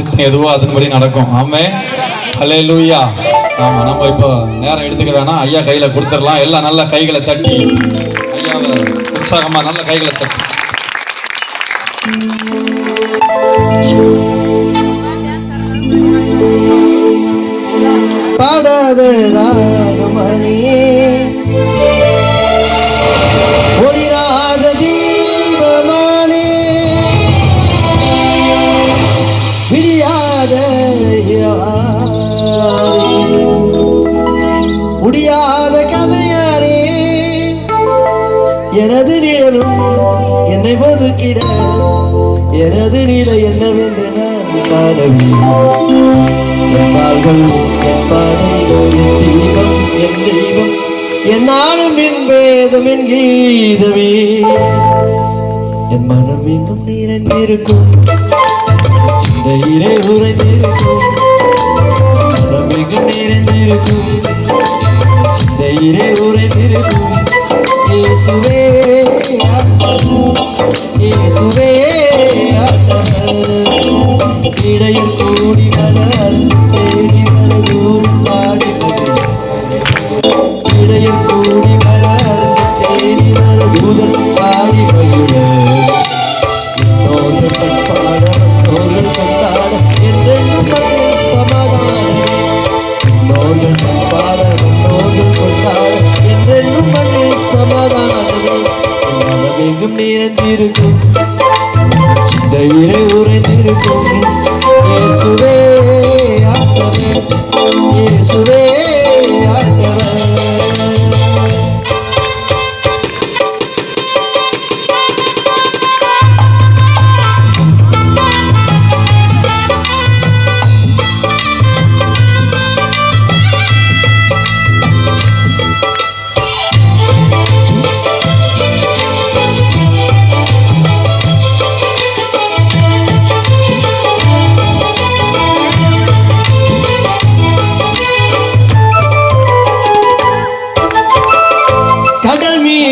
சித்தம் எதுவோ அதன்படி நடக்கும். ஆமே ஹலே லூயா ஆமா நம்ம இப்போ நேரம் எடுத்துக்க வேணாம். ஐயா கையில கொடுத்துடலாம். எல்லாம் நல்ல கைகளை தட்டி. ஐயாவை உற்சாகமா நல்ல கைகளை தட்டி. பாடாத ராகமணியே. ஒதுக்கிட எனது நிலை என்னவென்று நான் காணவில்லை. என் கால்கள் என் பாதை என் தெய்வம் என் தெய்வம். என்னாலும் என் வேதம் என் கீதமே. என் மனம் இன்னும் நிறைந்திருக்கும். சிந்தையிலே உறைந்திருக்கும். மனம் எங்கும் நிறைந்திருக்கும். சிந்தையிலே உறைந்திருக்கும். இயேசுவே இயேசுவே இடையில் கூடி வர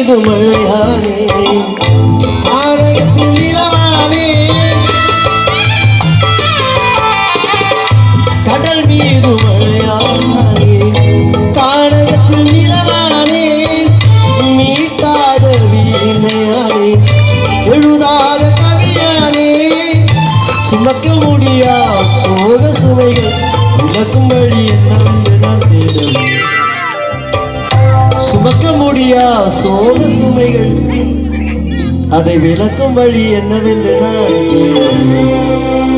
கடல் மழையானே ஆலயத்தில் நிலவானே. கடல் மீது மழையானே. காணகத்தில் நிலவானே. மீட்டாத வீணையானே. எழுதாத கவியானே. சுமக்க முடியா சோக சுமைகள் விளக்கும் வழி சுமக்க முடியா சோக சுமைகள். அதை விளக்கும் வழி என்னவென்று நான்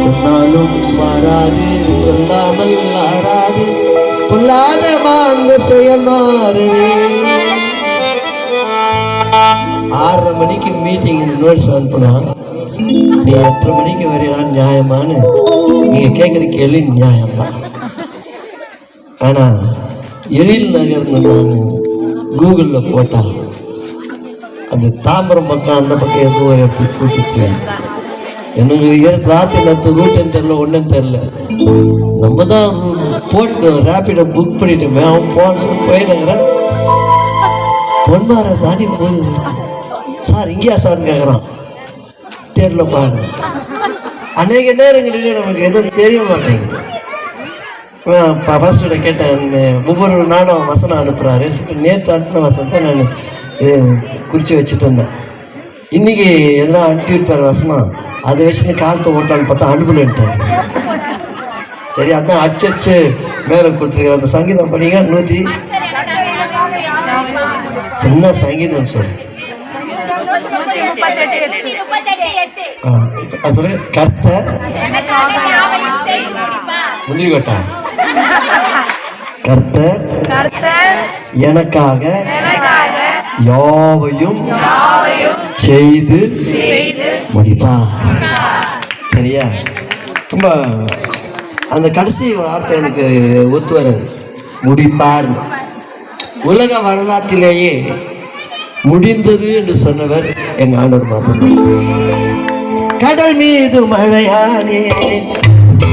சொன்னாலும் மாறாது சொல்லாமல் மாறாது. பொல்லாத மாந்த செயல் மாறவே. ஆறரை மணிக்கு மீட்டிங் நோட்ஸ் அனுப்பினான் நீ எட்டரை மணிக்கு வரையலாம் நியாயமானு. நீங்க கேட்குற கேள்வி நியாயம்தான். ஆனா எழில் நகர்னு நான் கூகுளில் போட்டால் அந்த தாம்பரம் பக்கம் அந்த பக்கம் எதுவும் ஒரு இடத்துக்கு கூட்டிட்டு எனக்கு ராத்திரி நேற்று ரூட்டும் தெரில ஒன்றும் தெரில நம்ம தான் போட்டு ரேப்பிடை புக் பண்ணிட்டோமே அவன் போன்னு சொல்லி போயிடுங்கிறான் பொன்மாரை தாண்டி போய் சார் இங்கேயா சார்னு கேட்குறான். தெரியலப்பா. அநேக நேரங்களிலே நமக்கு எதுவும் தெரிய மாட்டேங்குது. ஃபர்ஸ்ட் கேட்டேன் இந்த ஒவ்வொரு நாளும் வசனம் அனுப்புகிறாரு நேற்று அனுப்பின வசனத்தை நான் இது குறித்து வச்சுட்டு இருந்தேன். இன்னைக்கு எதனா அனுப்பியிருப்பார் வசனம் அதை வச்சுன்னு காலத்தை ஓட்டான்னு பார்த்தா அனுப்பலன்ட்டேன் சரி அதான் அடிச்சு அடிச்சு மேலே கொடுத்துருக்குற அந்த சங்கீதம் படிங்க நூற்றி சின்ன சங்கீதம் சார் சொல்லு கர்த்தர் முந்திரி கொட்டா? கர்த்தர் எனக்காக யாவையும் செய்து முடிப்பா. சரியா? ரொம்ப அந்த கடைசி வார்த்தை எனக்கு ஒத்து வராது. முடிப்பார். உலக வரலாற்றிலேயே முடிந்தது என்று சொன்னவர் எங்க ஆண்டவர் மாத்திரம் கடல் மீது மழையானே.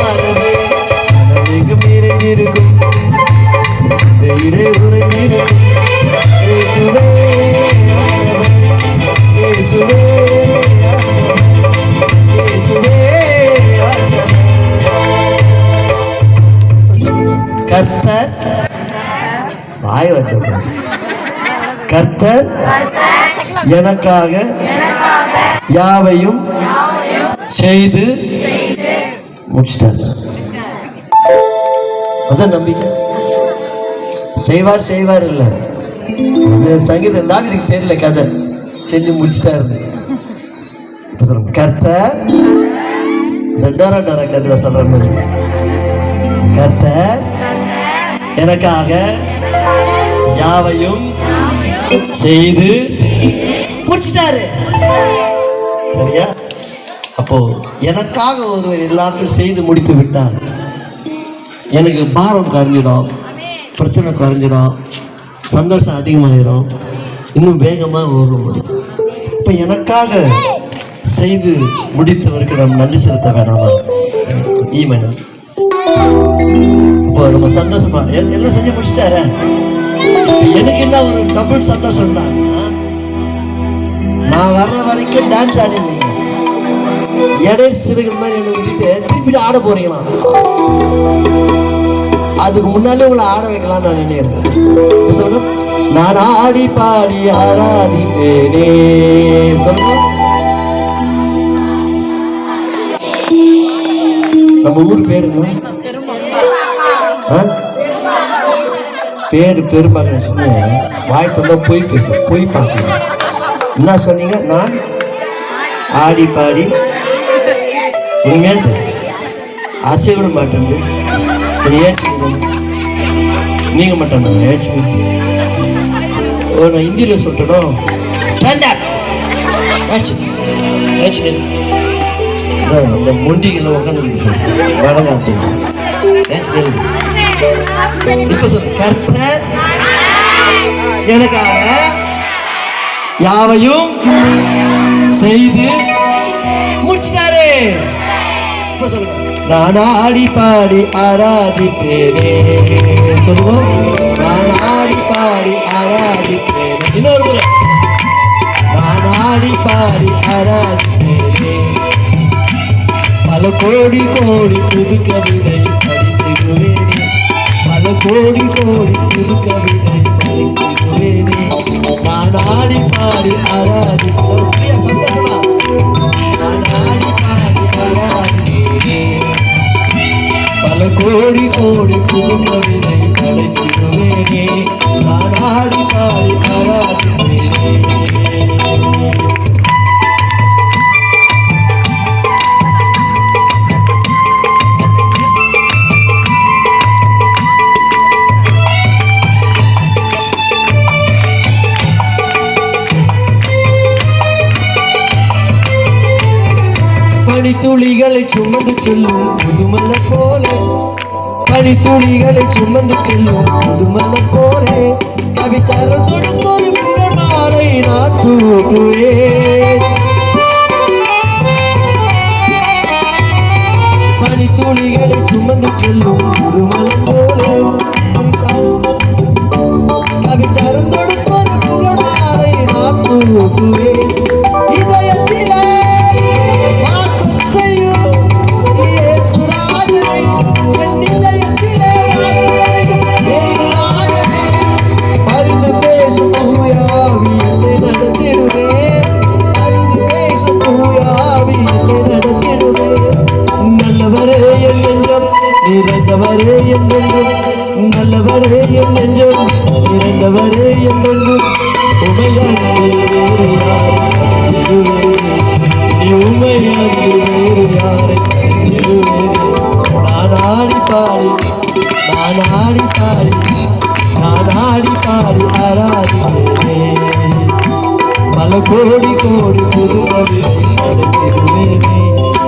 வானமே எங்கும் நிறைந்திருக்கும் இந்த கர்த்தர் வாய் கர்த்தர் எனக்காக யாவையும் செய்து முடிச்சிட்டாரு. அதான் நம்பிக்கை. செய்வார் செய்வார் இல்ல. இந்த சங்கீதம் தாவிதுக்கு தெரியல கதை. செஞ்சு முடிச்சிட்டாரு கர்த்த சொல்லுங்க. கர்த்தர் இந்த சொல்ற மாதிரி. கர்த்த எனக்காக யாவையும் செய்து முடிச்சிட்டாரு. சரியா? அப்போ எனக்காக ஒருவர் எல்லாத்தையும் செய்து முடித்து விட்டார். எனக்கு பாரம் குறைஞ்சிடும் பிரச்சனை குறைஞ்சிடும் சந்தோஷம் அதிகமாயிரும் இன்னும் வேகமாக ஓட முடியும். இப்போ எனக்காக செய்து முடித்தவருக்கு நம்ம நன்றி செலுத்த வேணாமா ஈமேனா இப்போ நம்ம சந்தோஷமா எல்- எல்லாம் செஞ்சு முடிச்சிட்டாரு? எனக்கு என்ன ஒரு டபுள் சந்தோஷம் தான் நான் வர்ற வரைக்கும் டான்ஸ் ஆடிருந்தீங்க இடையில் சிறுகள் மாதிரி என்ன விட்டுட்டு திருப்பி ஆட போறீங்களா? அதுக்கு முன்னாலே உங்களை ஆட வைக்கலாம் நான் நினைக்கிறேன். சொல்லுங்க. நான் ஆடி பாடி ஆராதிப்பேனே சொல்லுங்க. நம்ம ஊர் பேரு பேர் பேரு பெருமகன் வாய் தந்தா போய் பேசு போய் பார்க்கணும். என்ன சொன்னீங்க? நான் ஆடி பாடி உண்மையாக ஆசை கூட மாட்டேங்குது ஏற்றுக்கணும் நீங்க மட்டும் நான் ஓ நான் ஹிந்தியில் சொல்லணும் ஸ்டாண்ட் அப் இந்த மொண்டிகளில் உட்காந்து வடங்காத்து ஏச்சு இப்போ சொல்லு. கர்த்தர் எனக்காக யாவையும் செய்து முடிச்சிட்டாரு. இப்ப சொல்லுங்க. நான் ஆடி பாடி ஆராதிப்பேனே. சொல்லுவோம் நான் ஆடி பாடி ஆராதிப்பேனே. இன்னொரு முறை. நான் ஆடி பாடி ஆராதிப்பேனே. பல கோடி கோடி புது கவிதை படித்திடுவேனே. பல கோடி கோடி புது கவிதை படித்திடுவேனே. நான் ஆடி பாடி ஆராதிப்பேன். சந்தோஷமா? நான் ஆடி ஆராதிப்பேனே பல கோடி கோடி புது கவிதை நான் ஆடி பாடி ஆராதிப்பேனே പനിത്തുളികളെ ചുമന്നു ചെല്ലും പുതുമല്ല പോലെ. പനിത്തുളികളെ ചുമന്നു ചെല്ലും പുതുമല്ല പോലെ. കവിതരം തൊടുത്തൊരു പുറമാളെ നാട്ടുകൂട്ടുവേ. പനിത്തുളികളെ ചുമന്നു ചെല്ലും പുതുമല പോലെ. ஆடி பாடி பல கோடி கோடி புது கவிதை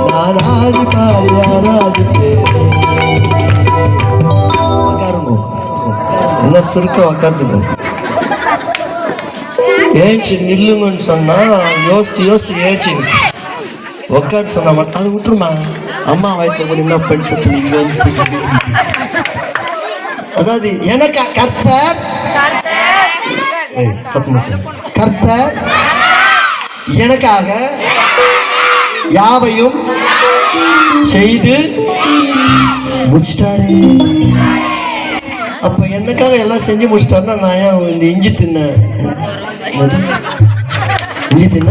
நான் ஆடி பாடி ஆராதிப்பேன் உட்காருங்க. என்ன சுருக்கம் உட்காந்துங்க ஏச்சு நில்லுங்கன்னு சொன்னா யோசிச்சு யோசிச்சு ஏச்சு உட்காந்து சொன்னா மட்டும் அது விட்டுருமா? அம்மா வயிற்று போது என்ன படிச்சது இங்கே வந்து அதாவது எனக்கு கர்த்தர் ஏய், கர்த்தர் எனக்காக யாவையும் செய்து முடிச்சிட்டாரு. அப்போ எனக்காக எல்லாம் செஞ்சு முடிச்சிட்டாருன்னா நான் ஏன் இந்த இஞ்சி தின்ன? இஞ்சி தின்ன?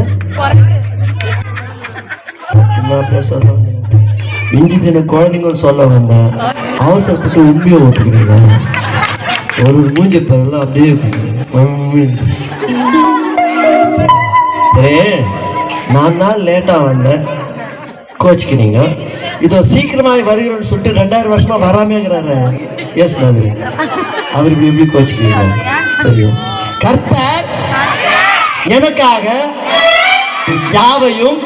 சத்தியமா அப்படியே சொல்ல வந்தேன். இஞ்சி தின்ன குழந்தைங்க சொல்ல வந்தேன். அவசரப்பட்டு உண்மையை ஓட்டுக்கிறீங்க ஒரு மூஞ்சி பரலாம் அப்படியே உம்மின்னு. நான் தான் லேட்டாக வந்தேன். கோச்சிக்கினீங்க இதோ சீக்கிரமாக வருகிறோன்னு சொல்லிட்டு ரெண்டாயிரம் வருஷமாக வராமேங்கிறாரு. எஸ் நாதிரி அவர் இப்படி எப்படி கோச்சிக்கிறீங்க? சரி கர்த்தர் எனக்காக யாவையும்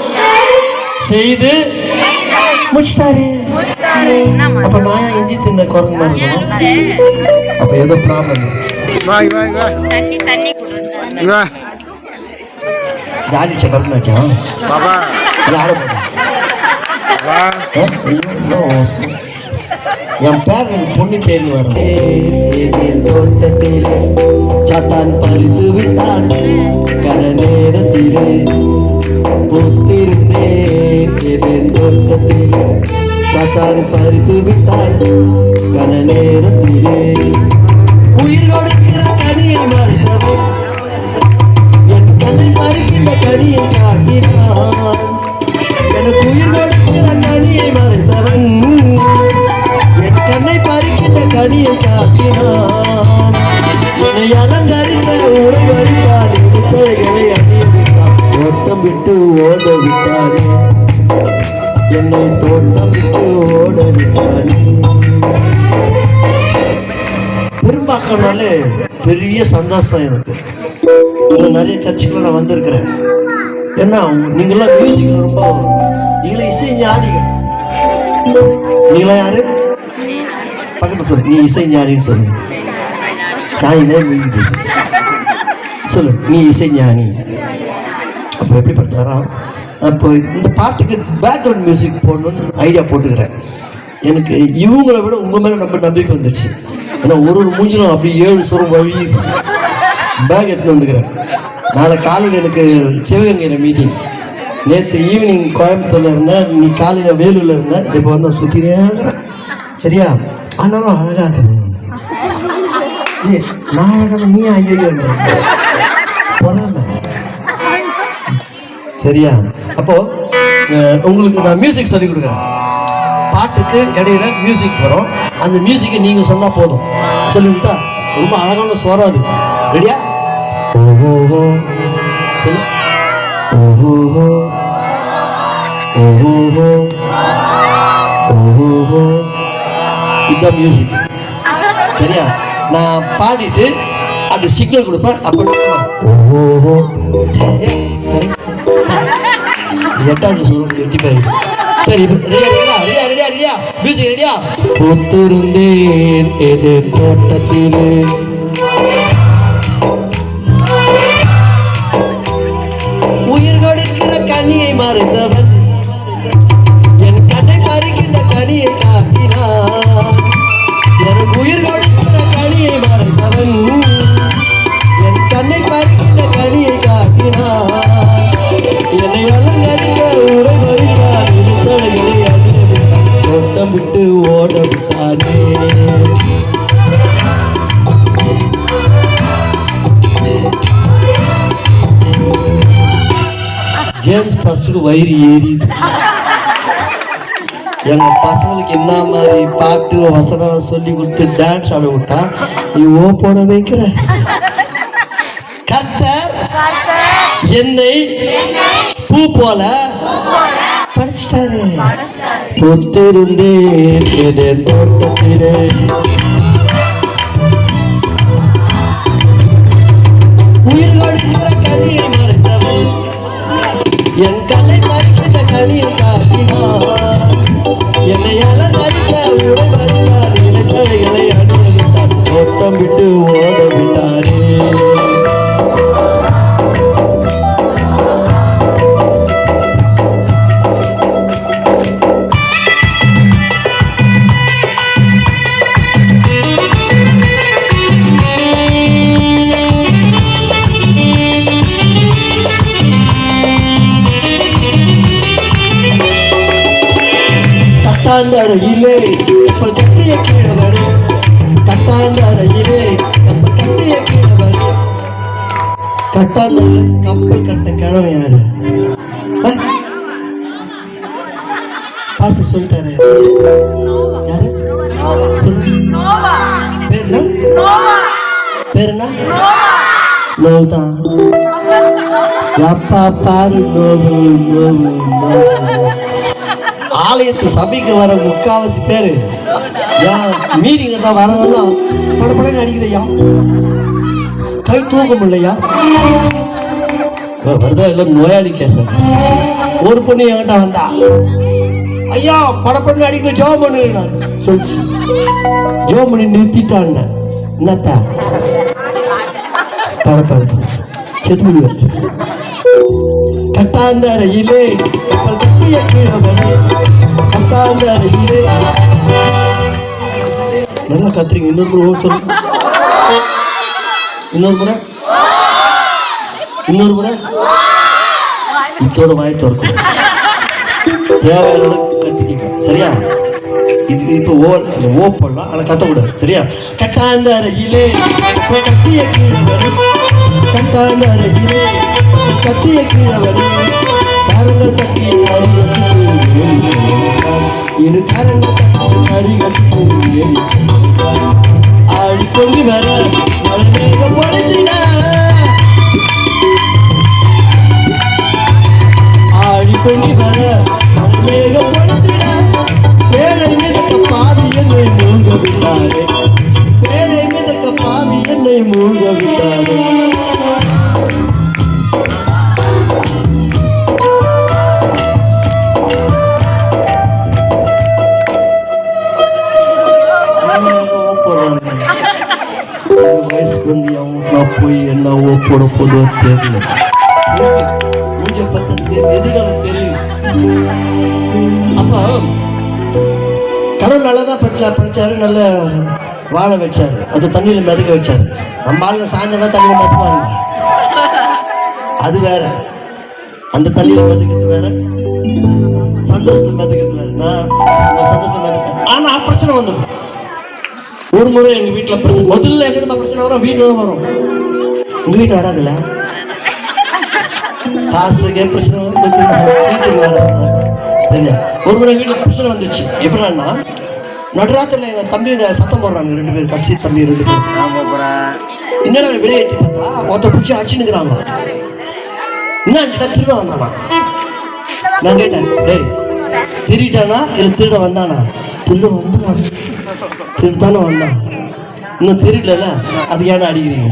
செய்து முடிச்சிட்டாரு. அப்ப நான் இஞ்சி தின்ன குரங்கு மாதிரி இருக்கணும்? அப்ப ஏதோ ப்ராப்ளம் தண்ணி தண்ணி கொடுங்க ஜாலி பரதநாட்டியம் பாபா. யாரை பார்த்தா வா. என் பேர் பொண்ணு தேர்ந்து வரும் தோட்டத்திலே சாத்தான் பறித்து விட்டான். கன நேரத்திலே பொத்திருந்தேன். தோட்டத்திலே சாத்தான் பறித்து விட்டான். கன நேரத்திலே உயிர் எனக்கு உயிர் கொடுக்கிற கனியை மறைத்தவன். என் கண்ணை பறிக்கின்ற கனியை காட்டினான். என்னை அலங்கரித்த உடை வரித்தான் எடுத்தவைகளை விட்டு ஓட விட்டானே என்னை தோட்டம் விட்டு ஓட விட்டானே பெரும்பாக்கம்னாலே பெரிய சந்தோஷம் எனக்கு. இன்னும் நிறைய சர்ச்சுக்குள்ள நான் வந்திருக்கிறேன். ஏன்னா நீங்களாம் மியூசிக்ல ரொம்ப நீங்களே இசை ஞானிகள் நீங்களா யாரு? பக்கத்துல சொல்லு. நீ இசை ஞானின்னு சொல்லு ஞானினே மீது சொல்லு. நீ இசை ஞானி அப்போ எப்படி படுத்தாரா? அப்போ இந்த பாட்டுக்கு பேக்ரவுண்ட் மியூசிக் போடணும்னு ஐடியா போட்டுக்கிறேன். எனக்கு இவங்களை விட உங்க மேலே ரொம்ப நம்பிக்கை வந்துடுச்சு ஏன்னா ஒரு ஒரு மூஞ்சிலும் அப்படியே ஏழு சுரம் வழி பேக் எடுத்துன்னு வந்துக்கிறேன். நாளை காலையில் எனக்கு சிவகங்கையில் மீட்டிங் நேற்று ஈவினிங் கோயம்புத்தூரில் இருந்தேன் நீ காலையில் வேலூரில் இருந்தேன். இப்போ வந்து சுற்றினே இருக்கிறேன். சரியா? ஆனாலும் அழகாக இருக்கிறேன் நான் அழகாக நீ ஐயோ பொறாம. சரியா? அப்போ உங்களுக்கு நான் மியூசிக் சொல்லிக் கொடுக்குறேன். பாட்டுக்கு இடையில மியூசிக் வரும். அந்த மியூசிக்கை நீங்கள் சொன்னால் போதும். சொல்லிவிட்டா ரொம்ப அழகான ஸ்வரம் அது. ரெடியா இதுதான் மியூசிக் சரியா? நான் பாடிட்டு அப்படி சிக்னல் கொடுப்பேன் அப்படி ஓஹோ. எட்டாவது சொல்ல எட்டி பாரு சரி ரெடியா ரெடியா ரெடியா ரெடியா ரெடியா மியூசிக் ரெடியா புத்திருந்தேன் எது தோட்டத்திலே. ஜேம்ஸ் ஃபர்ஸ்ட்டுக்கு வயிறு ஏறிது எங்க பசங்களுக்கு என்ன மாதிரி பாட்டு வசனம் சொல்லி கொடுத்து டான்ஸ் ஆட விட்டா நீ ஓ போட வைக்கிற? கர்த்தர் என்னை பூ போல படிச்சிட்டாரு. பொத்திருந்தேன் தோட்டத்திலே. என் கண்ணை பறிக்கின்ற கனியை காட்டினான் என்னை அலங்கரித்த உடை மறித்தான் இலைத்தலைகளை விட்டு பாரு ஆலயத்து சபைக்கு வர முக்காவாசி பேரு. ஏன் மீட்டிங்ல தான் வரவெல்லாம் படப்படன்னு அடிக்குதையா? கை தூக்க முடியலையா வருதா இல்லை நோயாளி கேச? ஒரு பொண்ணு என்கிட்ட வந்தா ஐயா படப்படன்னு அடிக்க ஜோம் பண்ணு சொல்லிச்சு. ஜோம் பண்ணி நிறுத்திட்டான் என்னத்த படப்பட செத்து முடியும் கட்டாந்தரையிலே கப்பல் கட்டிய கீழவனே கட்டாந்தரையிலே. நல்லா கத்துறீங்க இன்னொரு முறை ஓ இன்னொரு முறை. இன்னொரு முறை. இத்தோட வாய் திறக்கும். தேவையான அளவுக்கு கத்திக்க சரியா? இது இப்போ ஓ அந்த ஓ போடலாம். ஆனால் கத்தக்கூடாது. சரியா? கட்டாந்த அறையிலே கட்டிய கீழே கட்டாந்த அறையிலே கட்டிய கீழவனே கரங்கள் தட்டி இரு கரங்கள் தட்டி அருகே ஆடி வர மழை பொழுதிட ஆடி வர மழை மேகம் பொழுதிட பேழை மிதக்க என்னை மூழ்க விட்டாரே மிதக்க என்னை மூழ்க விட்டாரே போய் என்ன ஓ போட போதோ தெரியல மூஞ்ச பத்தத்து எதிர்காலம் தெரியும் அப்போ கடவுள் நல்லா தான் படிச்சார் படிச்சாரு நல்ல வாழ வச்சாரு அது தண்ணியில மிதக்க வச்சாரு நம்ம ஆளுங்க சாயந்தரம் தண்ணியில் மிதப்பாங்க அது வேற அந்த தண்ணியில் மிதக்கிறது வேற சந்தோஷத்துல மிதக்கிறது வேற நான் உங்க சந்தோஷம் மிதப்பேன் ஆனா பிரச்சனை வந்துடும் ஒரு முறை எங்க வீட்டுல பிரச்சனை முதல்ல எங்க தான் பிரச்சனை வரும்? வீட்டுல தான் வரும். உங்க வீட்டு வராதுல்ல? பாஸ்டருக்கே பிரச்சனை வரும். வராது. சரியா? ஒரு முறை வீட்டுல பிரச்சனை வந்துச்சு. எப்படின்னா நடுராத்திரில எங்க தம்பி சத்தம் போடுறாங்க ரெண்டு பேர் கடைசி தம்பி ரெண்டு பேர் என்னடா வெளியே எட்டி பார்த்தா? ஒருத்த பிடிச்சி அடிச்சுன்னுக்குறாங்க என்ன கேட்டா திருட வந்தானா? நான் கேட்டேன் டேய் திருட்டானா இல்லை திருட வந்தானா? திருட வந்தான் திருத்தானே வந்தான். இன்னும் தெரியல அது ஏன்டா அடிக்கிறீங்க?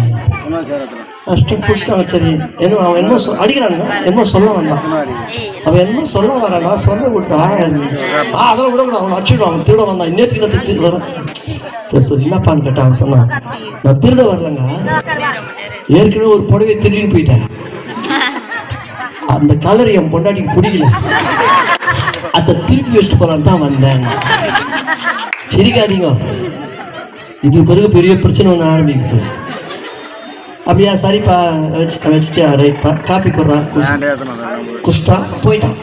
ஸ்டெப் பிடிச்சிட்டாங்க சரி என்ன அவன் என்ன சொ அடிக்கிறாங்க என்ன சொல்ல வந்தான்? அவன் என்ன சொல்ல வரானா? சொல்ல விட்டா ஆ அதெல்லாம் விடக்கூடாது. அவன் அடிச்சுடுவான் அவன் திருட வந்தான். இன்னத்துக்கு இன்னத்துக்கு வரான் சரி சொல்லி என்னப்பான்னு கேட்டான் அவன் சொன்னான். நான் திருட வரலங்க. ஏற்கனவே ஒரு புடவை திருடின்னு போயிட்டேன். அந்த கலர் என் பொண்டாட்டிக்கு பிடிக்கல. அதை திருப்பி வச்சுட்டு போகலான்னு தான் வந்தேன். சிரிக்காதீங்க. இது பிறகு பெரிய பிரச்சனை ஒன்று ஆரம்பிக்குது. அப்படியா சரிப்பா வச்சு வச்சுட்டியா ரைட்ப்பா காப்பி கொடுறா குஷ்டா போயிட்டான்.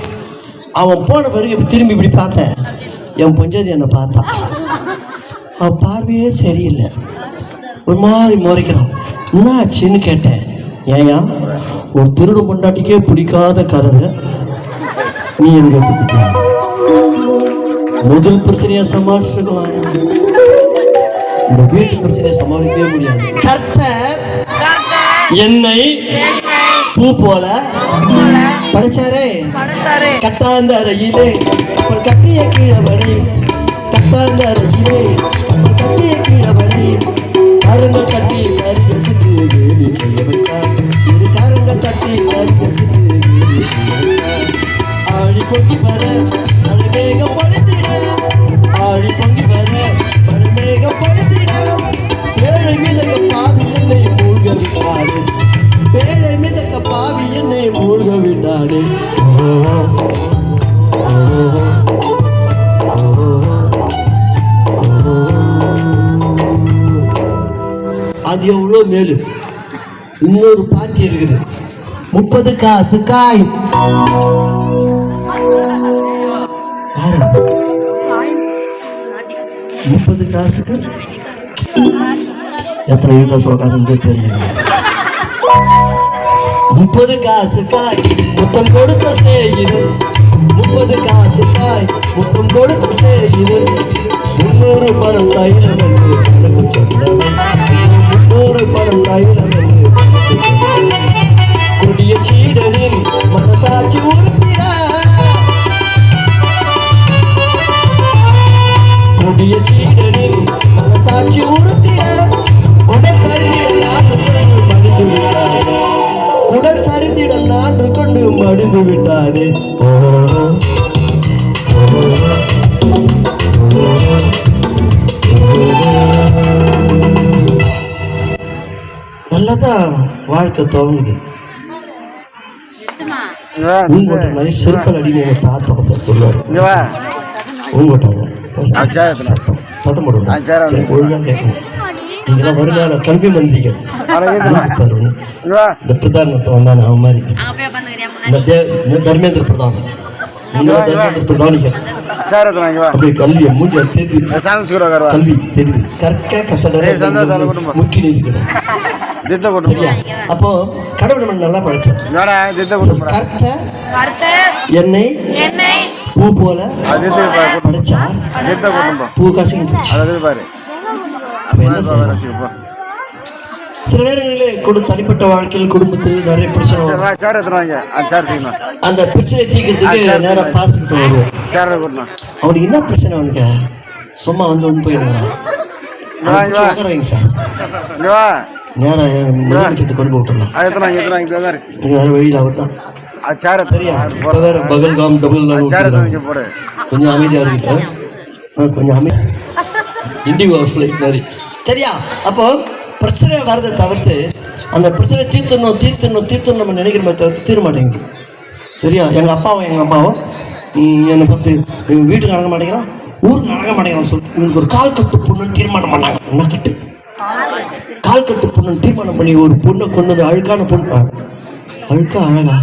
அவன் போன பிறகு திரும்பி இப்படி பார்த்தேன். என் பொஞ்சாதி என்னை பார்த்தா. அவன் பார்வையே சரியில்லை. ஒரு மாதிரி முறைக்கிறான். என்ன ஆச்சுன்னு கேட்டேன். ஏயா ஒரு திருடு பொண்டாட்டிக்கே பிடிக்காத கலரு நீ எனக்கு முதல் பிரச்சனையை சமாளிச்சிருக்கலாம். இந்த வீட்டு பிரச்சனையை சமாளிக்கவே முடியாது. கர்த்தர். என்னை பூ போல படைச்சாரே. கட்டாந்த அறையிலே. கப்பல் கட்டிய கீழவனே கட்டாந்த முப்பது காசு காய். முப்பது காசுக்கு? எத்தனை வீட்டில் சொல்றாங்க தெரியல முப்பது காசு காய் மொத்தம் கொடுத்த ஸ்நேகிதர் முப்பது காசு காய் மொத்தம் கொடுத்த ஸ்நேகிதர் முன்னூறு பணம் தைலம் என்று முன்னூறு பணம் தைலம் மனசாட்சி உறுத்திட. கொடிய சீடனின் மனசாட்சி உறுத்திட. குடல் சரிந்திட நாடு மடிந்து விட்டானே. குடல் சரிந்திட கொண்டு மடிந்து விட்டானே. ஓ நல்லதான் வாழ்க்கை துவங்குது. இங்க வா, உங்கோட்ட மாதிரி செருப்பல் அடின்னு எங்க தாத்தா சார் சொல்லுவாரு. சேரத்துல. சத்தம். சத்தம் போடுங்க. ஆ, சேரத்துல. சரி, ஒழுங்கா கேட்கணும். நீங்களாம் வருங்கால கல்வி மந்திரிகள். இந்த பிரதானத்தை வந்தானே அவன் மாதிரி இந்த தர்மேந்திர பிரதான் இந்த தர்மேந்திர பிரதானிகள். அப்படியே கல்வியை மூஞ்ச தெரியுது கல்வி தெரியுது. கற்க கசடர ஏய், சந்தோஷம், அதை கொண்டு போ. முக்கி இருக்கணும் போட்டு சரியா அப்போ கடவுள் நம்ம நல்லா படைச்சோம் என்னடா போடா கற்க வறுத்த எண்ணெய் எண்ணெய் பூ போல படைச்சார். தித்த போட்டு போ. கசங்கி போச்சு. அதை தித்த பாரு. அப்ப என்ன செய்யலாம். சில நேரங்களில் கொடு தனிப்பட்ட வாழ்க்கையில் குடும்பத்தில் நிறைய பிரச்சனை சரி, வரும். வா சேர் எடுத்துருவாங்க அந்த சேர் தீக்கணும் அந்த பிரச்சனை தீர்க்கறதுக்கு நேரம் பாஸ்கிட்ட வருவோம். அவனுக்கு என்ன பிரச்சனை அவனுக்கு? சும்மா வந்து வந்து போயிடுறான். சார். நேரம் முதலமைச்சர்கிட்ட கொண்டு இங்க வேற வழியில் அவர் தான் சரியா வேற பகல்காம் டபுள் கொஞ்சம் அமைதியாக இருக்கு ஆ, கொஞ்சம் அமை இண்டிகோ ஃப்ளைட் மாதிரி சரியா அப்போ பிரச்சனை வரதை தவிர்த்து அந்த பிரச்சனை தீர்த்தணும் தீர்த்தணும் தீர்த்தணும் நம்ம நினைக்கிறோமே தவிர்த்து தீர மாட்டேங்குது சரியா எங்கள் அப்பாவும் எங்கள் அம்மாவும் என்னை பார்த்து இவன் வீட்டுக்கு அடங்க மாட்டேங்கிறான் ஊருக்கு அடங்க மாட்டேங்கிறான் சொல்லிட்டு இவனுக்கு ஒரு கால் கட்டு பொண்ணுன்னு தீர்மானம் பண்ணாங்க என்ன கட்டு கால் கட்டு பொண்ணு தீர்மானம் பண்ணி ஒரு பொண்ணை கொண்டு வந்து அழுக்கான பொண்ணு. அழுக்கா அழகா?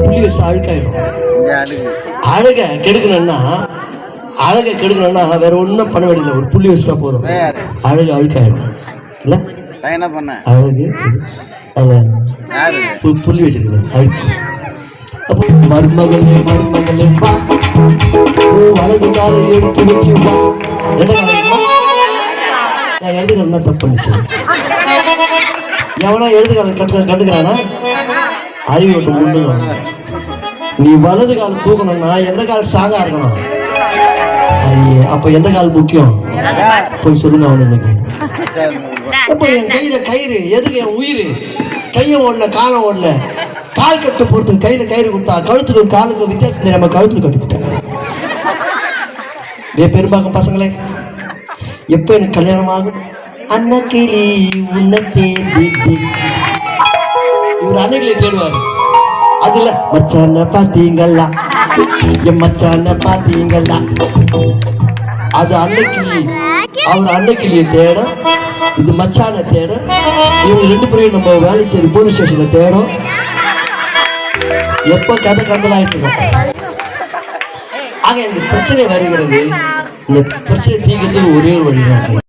புள்ளி வச்சு அழுக்காயிடும் அழக கெடுக்கணும்னா அழகை கெடுக்கணும்னா வேற ஒன்றும் பண்ண வேண்டியதில்லை. ஒரு புள்ளி வச்சுட்டா போதும். அழகு அழுக்காயிடும் இல்லை? என்ன பண்ண அழகு அதில் புள்ளி வச்சிருக்கேன் அழுக்கு. அப்போ மருமகளே மருமகளே வா. அழகு எடுத்து வச்சு வா. நான் இடது தான் தப்பு பண்ணிச்சு எவனா எழுதுகால கட்டு கண்டுக்கிறானா? அறிவு விட்டு முண்டுங்க நீ வலது கால் தூக்கணும்னா எந்த கால் ஸ்ட்ராங்கா இருக்கணும்? அப்போ அப்ப எந்த கால் முக்கியம்? போய் சொல்லுங்க அவனுக்கு சரி அப்போ என் கையில கயிறு? எதுக்கு என் உயிர்? கையும் ஓடல காலம் ஓடல. கால் கட்டு பொறுத்து கையில கயிறு கொடுத்தா கழுத்துக்கு காலுக்கு வித்தியாசம் தெரியாம கழுத்துக்கு கட்டிவிட்டேன். டே பெரும்பாக்கம் பசங்களே. எப்போ எனக்கு கல்யாணம் ஆகும்? அன்னக்கிளி உன்னை தேடி இவர் அன்னைகளை தேடுவாரு. அதுல மச்சான பாத்தீங்களா? என் மச்சான பாத்தீங்களா? அது அன்னைக்கிளி. அவர் அன்னைக்கிளியை தேட இது மச்சான தேட இவங்க ரெண்டு பேரையும் நம்ம வேலைச்சேரி போலீஸ் ஸ்டேஷன்ல தேடும் எப்போ கதை கந்தலாயிட்டு இருக்கோம். ஆக எனக்கு பிரச்சனை வருகிறது. இந்த பிரச்சனை தீர்க்கிறதுக்கு ஒரே ஒரு வழி தான்